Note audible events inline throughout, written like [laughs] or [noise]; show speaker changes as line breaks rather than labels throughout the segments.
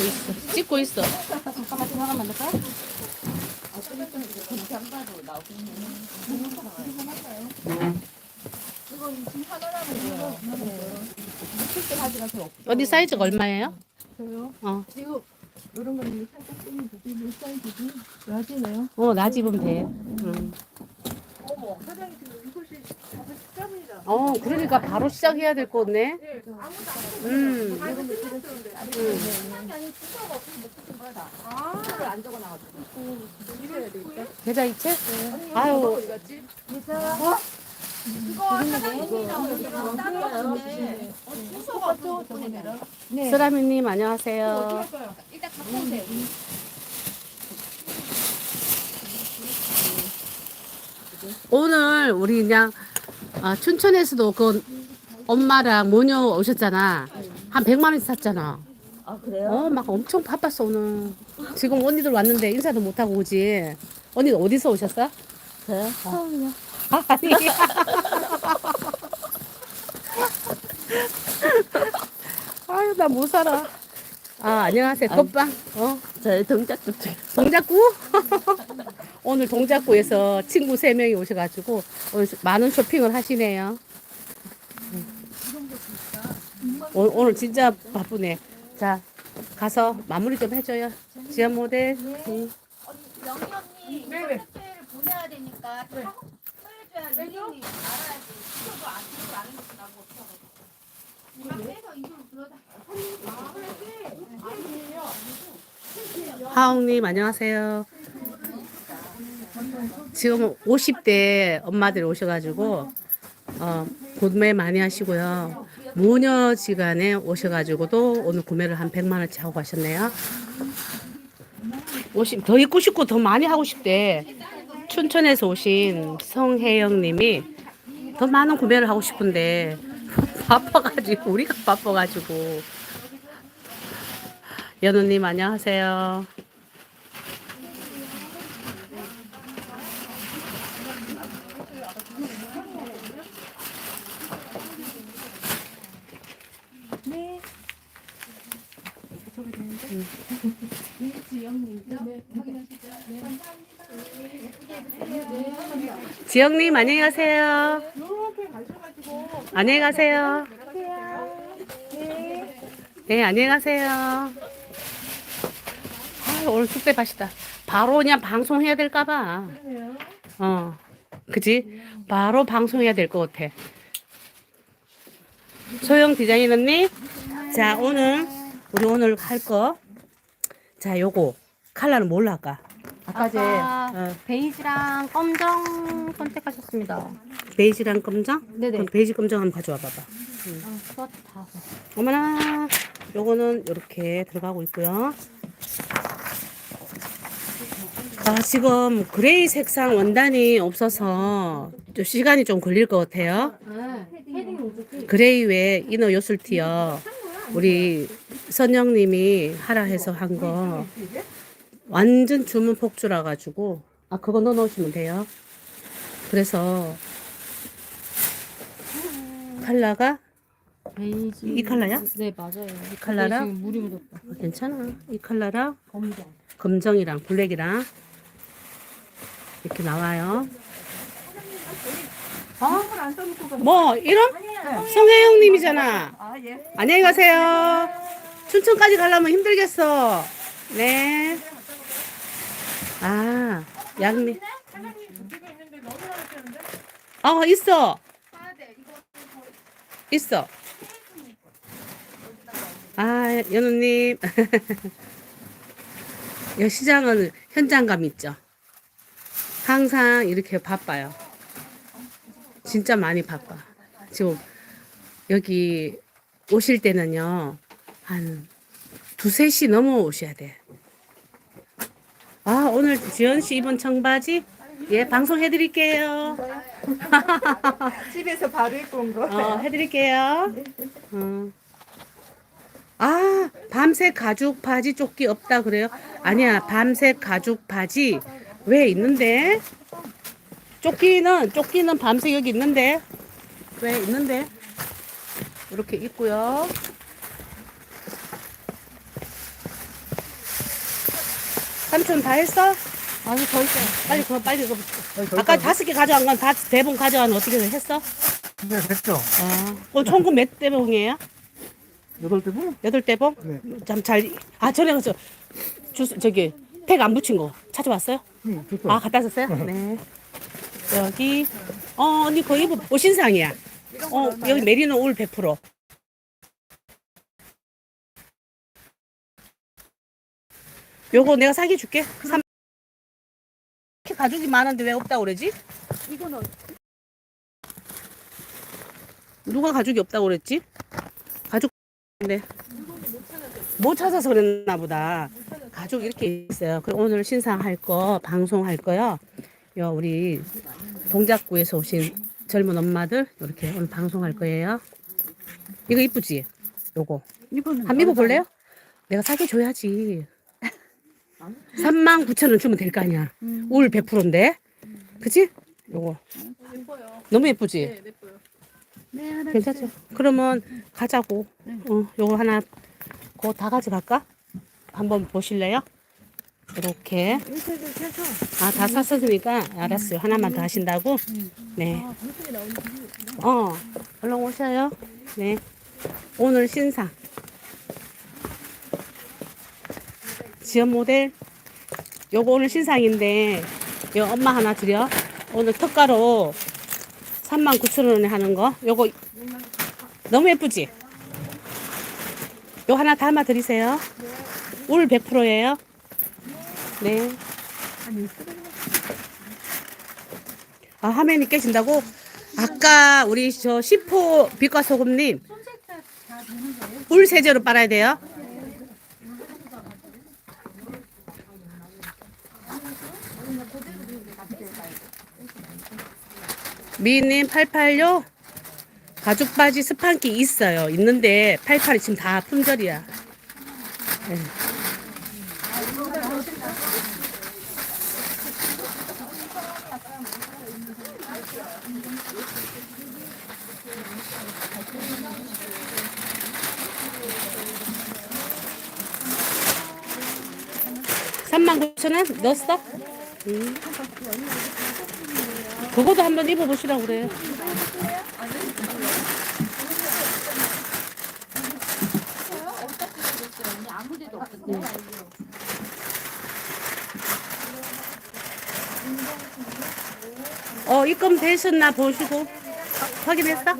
있어. 찍고 있어.
잠깐만 지나가면 안 될까요?
어디 사이즈가 얼마예요?
저요?
어,
지금 이런 거는 살짝 뜨는 사이즈지? 라지네요.
어, 나 집으면 돼. 음.
어머 사장님 지금
어, 그러니까 바로 시작해야 될것 같네.
네, 아무도 안
음.
이런 거 찍었는데 끝난 게 아니고 주소가 없어서 못 찍은 거야 다. 아, 를안 적어놔가지고. 이래야 되겠다.
계좌 이체? 아유.
이거 어디 갔지? 어? 이거 사장님이랑 우리랑 따로인데 주소가 없어서 못 보내면. 네.
쓰라미님, 안녕하세요.
일단 갖고 오세요.
오늘 우리 그냥 아, 춘천에서도 그 엄마랑 모녀 오셨잖아. 한 100만 원씩 샀잖아.
아 그래요?
어, 막 엄청 바빴어, 오늘. 지금 언니들 왔는데 인사도 못 하고 오지. 언니 어디서 오셨어?
저요? 처음이요.
아니. [laughs] 아유, 나 못 살아. 아, 안녕하세요. 컵방. 어,
동작도 좀.
동작구? [laughs] 오늘 동작구에서 친구 세명이 오셔가지고 오늘 많은 쇼핑을 하시네요. 오, 오늘 진짜 바쁘네. 자, 가서 마무리 좀 해줘요. 지연 모델. 응.
영희 언니
네,
이거
네.
택배를 보내야 되니까 다 보내줘야 리딩이 알아야지. 이거도 안 이걸 안 해놓고 나고 어떡하고. 다 빼서 이걸로 불러다.
하웅님, 안녕하세요. 지금 50대 엄마들이 오셔가지고, 어, 구매 많이 하시고요. 모녀지간에 오셔가지고도 오늘 구매를 한 100만 원치 하고 가셨네요. 50, 더 입고 싶고 더 많이 하고 싶대. 춘천에서 오신 성혜영님이 더 많은 구매를 하고 싶은데, [laughs] 바빠가지고, 우리가 바빠가지고. 연우님, 안녕하세요. 지영님 안녕히 가세요. 안녕히 가세요. 네, 안녕히 가세요. 아, 오늘 숙대 밭이다. 바로 그냥 방송해야 될까봐. 어, 그지? 바로 방송해야 될 것 같아. 소영 디자인 언니. 자, 오늘, 우리 오늘 할 거. 자, 요거. 칼라는 뭘로 할까? 아까 제,
아까
어,
베이지랑 검정 선택하셨습니다.
베이지랑 검정?
네네.
그럼 베이지 검정 한번 가져와 봐봐.
아, 스와트 다.
어머나, 요거는 이렇게 들어가고 있고요. 아, 지금 그레이 색상 원단이 없어서 좀 시간이 좀 걸릴 것 같아요. 그레이 외 이너 요술티어 우리 선영님이 하라 해서 한 거 완전 주문 폭주라 가지고 아 그거 넣어 놓으시면 돼요. 그래서 컬러가
베이지.
이 컬러야?
네, 맞아요. 이
컬러랑?
물이 묻었다.
괜찮아. 이 컬러랑
검정.
검정이랑 블랙이랑 이렇게 나와요.
가.
뭐 이런 성혜영님이잖아.
아 예.
안녕히 가세요. 춘천까지 가려면 힘들겠어. 네. 아, 양미. 어, 있어. 있어. 아, 연우님. [laughs] 이 시장은 현장감 있죠. 항상 이렇게 바빠요. 진짜 많이 바빠. 지금 여기 오실 때는요, 한 두세 시 넘어 오셔야 돼. 아, 오늘 지연 씨 입은 청바지? 예, 방송해드릴게요. [laughs]
집에서 바로 입고 온 거.
어, 해드릴게요. 어. 아, 밤새 가죽 바지 조끼 없다 그래요? 아니야, 밤새 가죽 바지 왜 있는데? 조끼는, 조끼는 밤새 여기 있는데? 왜 있는데? 이렇게 있고요. 삼촌 다 했어?
아니 더 있어요.
빨리 그거 빨리.
아니,
아까 다섯 개 가져간 건 다 대본 가져간 어떻게 했어?
네, 됐죠.
아, 어, 총금 몇 대봉이에요?
여덟 대분?
여덟 대봉?
네.
참 잘. 아 전에 가서 주 저기 택 안 붙인 거 찾아왔어요?
응, 됐죠.
아 갖다 줬어요? 네. 여기 어 언니 거의 뭐 오신상이야. 어 여기 메리노 올 100%. 요거 내가 사기 줄게. 삼 이렇게 가죽이 많은데 왜 없다고 그러지?
이거는
누가 가죽이 없다고 그랬지? 가죽 네. 못 찾아서 그랬나 보다. 가죽 이렇게 있어요. 그럼 오늘 신상할 거 방송할 거요. 요 우리 동작구에서 오신 젊은 엄마들 이렇게 오늘 방송할 거예요. 이거 이쁘지? 요거 한번 입어볼래요? 내가 사기 줘야지. 3만 9천 원 주면 될 거 아니야. 울 100%인데, 그치? 요거
예뻐요.
너무 예쁘지?
네, 예뻐요.
네 하나
괜찮죠? 그러면 가자고. 어, 요거 하나, 그거 다 가져갈까? 한번 보실래요? 이렇게. 아, 다 샀으니까 알았어요. 하나만 더 하신다고? 네.
아
어, 얼른 오셔요. 네. 오늘 신상. 지연 모델. 요거 오늘 신상인데, 요 엄마 하나 드려. 오늘 특가로 39,000원에 하는 거. 요거 너무 예쁘지? 요 하나 담아 드리세요. 울 100%예요. 네. 아, 화면이 깨진다고? 아까 우리 저 10호 빛과 소금님 울 세제로 빨아야 돼요? 미님 886 가죽 바지 스판기 있어요. 있는데 88이 지금 다 품절이야. 네. 삼만 9천 원 넣었어? 응. 그거도 한번 입어보시라고 그래. 어, 입금 되셨나 보시고 확인했어?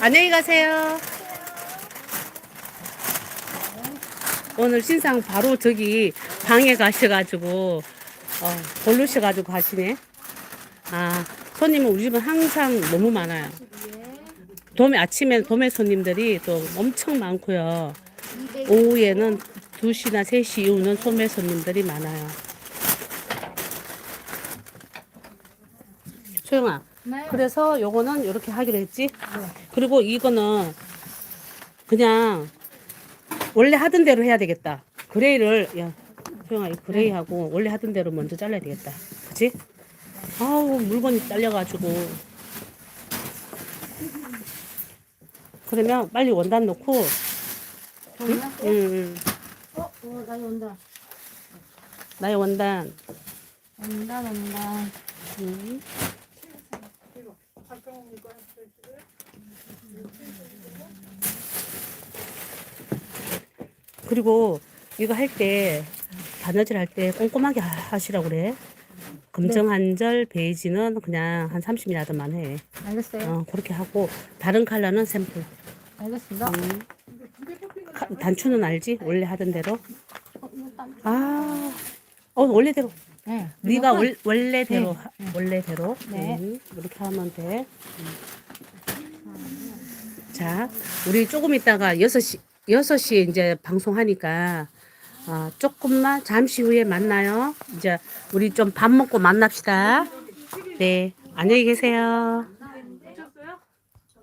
안녕히 가세요. 오늘 신상 바로 저기 방에 가셔가지고 어, 고르셔가지고 가시네. 아 손님은 우리 집은 항상 너무 많아요. 도매 아침에 도매 손님들이 또 엄청 많고요. 오후에는 2시나 3시 이후는 소매 손님들이 많아요. 소영아, 그래서 요거는 이렇게 하기로 했지? 그리고 이거는 그냥 원래 하던 대로 해야 되겠다. 그레이를, 야, 소영아, 이 그레이하고 원래 하던 대로 먼저 잘라야 되겠다. 그치? 아우, 물건이 잘려가지고. 그러면 빨리 원단 넣고, 응? 응, 응.
어, 어, 나이 온다.
나의 원단.
온다, 온다.
응. 그리고 이거 할 때 바느질 할 때 꼼꼼하게 하- 하시라고 그래. 검정 한절 베이지는 그냥 한 30야드만 해.
알겠어요.
어, 그렇게 하고 다른 컬러는 샘플.
알겠습니다.
음. 카- 단추는 알지? 원래 하던 대로. 아, 어 원래대로.
네.
네가 월, 원래대로
네.
하- 원래대로
네.
음, 이렇게 하면 돼. 음. 자, 우리 조금 있다가 6시 6시에 이제 방송하니까 어, 조금만 잠시 후에 만나요. 이제 우리 좀 밥 먹고 만납시다. 네. 안녕히 계세요.